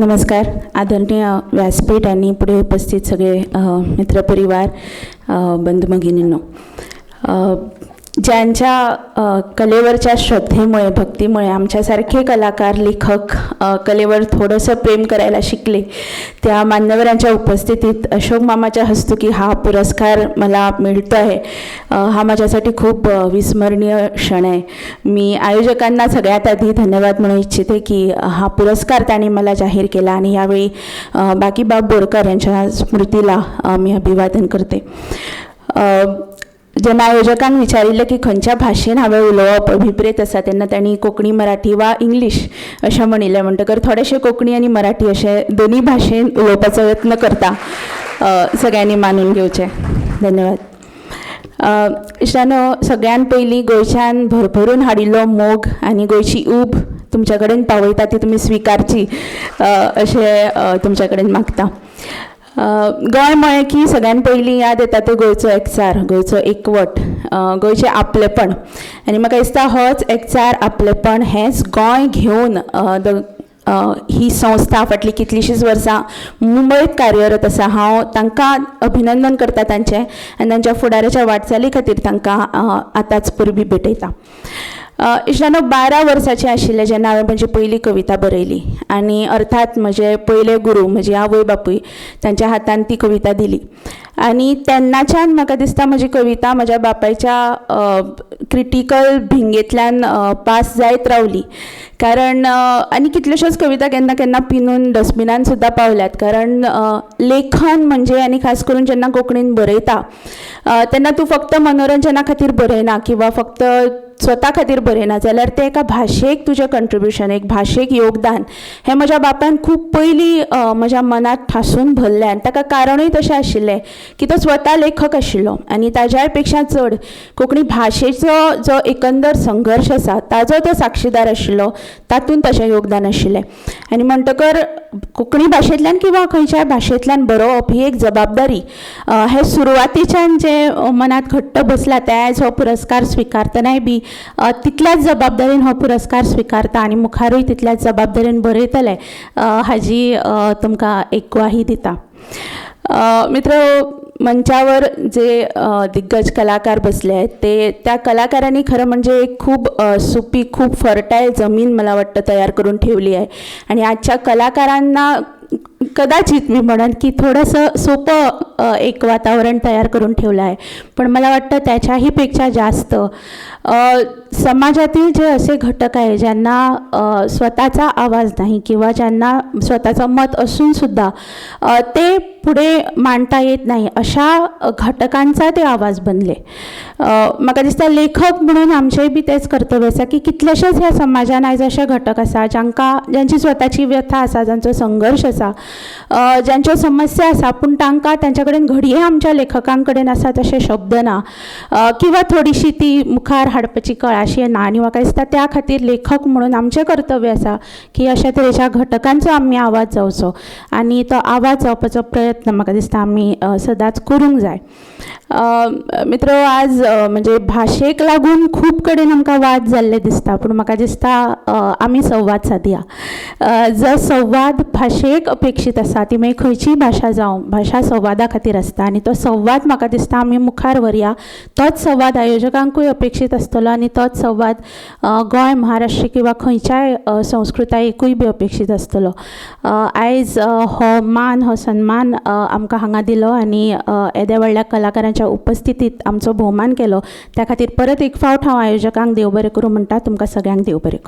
नमस्कार. आदरणीय व्यासपीठ आणि पुढे उपस्थित सगळे मित्रपरिवार अ, बंधू भगिनींनो ज्यांच्या कलेवरच्या श्रद्धेमुळे भक्तीमुळे आमच्यासारखे कलाकार लेखक कलेवर थोडंसं प्रेम करायला शिकले त्या मान्यवरांच्या उपस्थितीत अशोक मामाच्या हस्तुकी हा पुरस्कार मला मिळतो आहे. हा माझ्यासाठी खूप विस्मरणीय क्षण आहे. मी आयोजकांना सगळ्यात आधी धन्यवाद म्हणू इच्छिते की हा पुरस्कार त्यांनी मला जाहीर केला आणि यावेळी बाकी बाकीबाब बोरकर यांच्या स्मृतीला मी अभिवादन करते. अ, जेन्ना आयोजकांक विचारिल्लें की खंयच्या भाशेन हांवें उलोवप अभिप्रेत आसा तेन्ना तांणी कोंकणी मराठी वा इंग्लीश अशें म्हणिल्लें म्हणटकर थोडेशें कोंकणी आनी मराठी अशें दोनी भाशेन उलोवपाचो यत्न करता सगळ्यांनी मानून घेवचें धन्यवाद. अ, इश्टानो सगळ्यान पयलीं गोंयच्यान भरभरून हाडिल्लो मोग आनी गोंयची ऊब तुमच्या कडेन पावयता ती तुमी स्विकारची अशें तुमच्या कडेन मागता. गोंय म्हळें की सगळ्यान पयलीं याद येता तो गोंयचो एकचार गोंयचो एकवट गोंयचें आपलेपण. आनी म्हाका दिसता होच एकचार आपलेपण हेंच गोंय घेवन द ही संस्था फाटलीं कितलींशींच वर्सां मुंबयत कार्यरत आसा. हांव तांकां अभिनंदन करता तांचें आनी तांच्या फुडाराच्या वाटचाली खातीर तांकां आतांच परबीं भेटयता. अ, बारा वर्साचें आशिल्लें जेन्ना हांवें म्हजी पयली कविता बरयली. आनी अर्थात म्हजे पयले गुरू म्हजी आवय बापूय तांच्या हातान ती कविता दिली. आनी तेन्नाच्यान म्हाका दिसता म्हजी कविता म्हज्या बापायच्या क्रिटिकल भिंगेंतल्यान पास जायत रावली. कारण आनी कितल्योश्योच कविता केन्ना केन्ना पिनून डस्टबिनान सुद्दां पावल्यात. कारण लेखन म्हणजे आनी खास करून जेन्ना कोंकणीन बरयता तेन्ना तूं फक्त मनोरंजना खातीर बरयना किंवा फक्त स्वता खातीर बरयना जाल्यार तें एका भाशेक तुजें कंट्रिब्युशन एक भाशेक योगदान हें म्हज्या बापायन खूब पयलीं म्हज्या मनाक ठासून भरलें. आनी ताका कारणूय तशें आशिल्लें की तो स्वता लेखक आशिल्लो. आनी ताज्यायपेक्षा चड कोंकणी भाशेचो जो एकंदर संघर्श आसा ताजो तो साक्षीदार आशिल्लो तातूंत तशें योगदान आशिल्लें. आनी म्हणटकर कोंकणी भाशेंतल्यान किंवा खंयच्याय भाशेंतल्यान बरोवप ही एक जबाबदारी. हें सुरवातीच्यान जें मनांत घट्ट बसला ते आयज हो पुरस्कार स्विकारतनाय बी तितल्याच जबाबदारीन हो पुरस्कार स्विकारता आनी मुखारूय तितल्याच जबाबदारीन बरयतले हाजी तुमकां एक ग्वाही दिता. मित्र मंचावर जे दिग्गज कलाकार बसले आहेत ते त्या कलाकारांनी खरं म्हणजे एक खूप सुपी सुपीक खूप फर्टाईल जमीन मला वाटतं तयार करून ठेवली आहे. आणि आजच्या कलाकारांना कदाचित मी म्हणेन की थोडंसं सोपं एक वातावरण तयार करून ठेवलं आहे. पण मला वाटतं त्याच्याहीपेक्षा जास्त समाजातील जे असे घटक आहे ज्यांना स्वतःचा आवाज नाही किंवा ज्यांना स्वतःचं मत असूनसुद्धा ते पुढे मांडता येत नाही अशा घटकांचा ते आवाज बनले. म्हाका दिसता लेखक म्हणून आमचेंय बी तेच कर्तव्य आसा की कितलेशेच ह्या समाजान आयज अशे घटक आसा जांकां ज्यांची स्वताची व्यथा आसा जांचो संघर्श आसा अ, ज्यांच्यो समस्या आसा पूण तांकां तांच्या कडेन घडये आमच्या लेखकां कडेन आसा तशे शब्द ना किंवा थोडीशी ती मुखार हाडपाची कळा ना आनी म्हाका दिसता त्या खातीर लेखक म्हणून आमचें कर्तव्य आसा की अशा तरेच्या घटकांचो आमी आवाज जावचो. आनी तो आवाज जावपाचो प्रयत्न म्हाका दिसता आमी सदांच करूंक जाय. मित्र आज म्हणजे भाशेक लागून खूब कडेन आमकां वाद जाल्ले दिसता पूण म्हाका दिसता आमी संवाद सादया जो संवाद भाशेक अपेक्षीत आसा ती मागीर खंयचीय भाशा जावं भाशा संवादा खातीर आसता. आनी तो संवाद म्हाका दिसता आमी मुखार व्हरया तोच संवाद आयोजकांकूय अपेक्षीत आसतलो आनी तोच संवाद गोंय महाराष्ट्र किंवा खंयच्याय संस्कृतायेकूय बी अपेक्षीत आसतलो. आयज हो मान हो सन्मान आमकां हांगा दिलो आनी येद्या व्हडल्या कलाकारांच्या उपस्थितीत आमचो भोवमान केलो. त्या खातीर परत एक फावट हांव आयोजकांक देव बरें करूं म्हणटा तुमकां सगळ्यांक देव बरें करूं.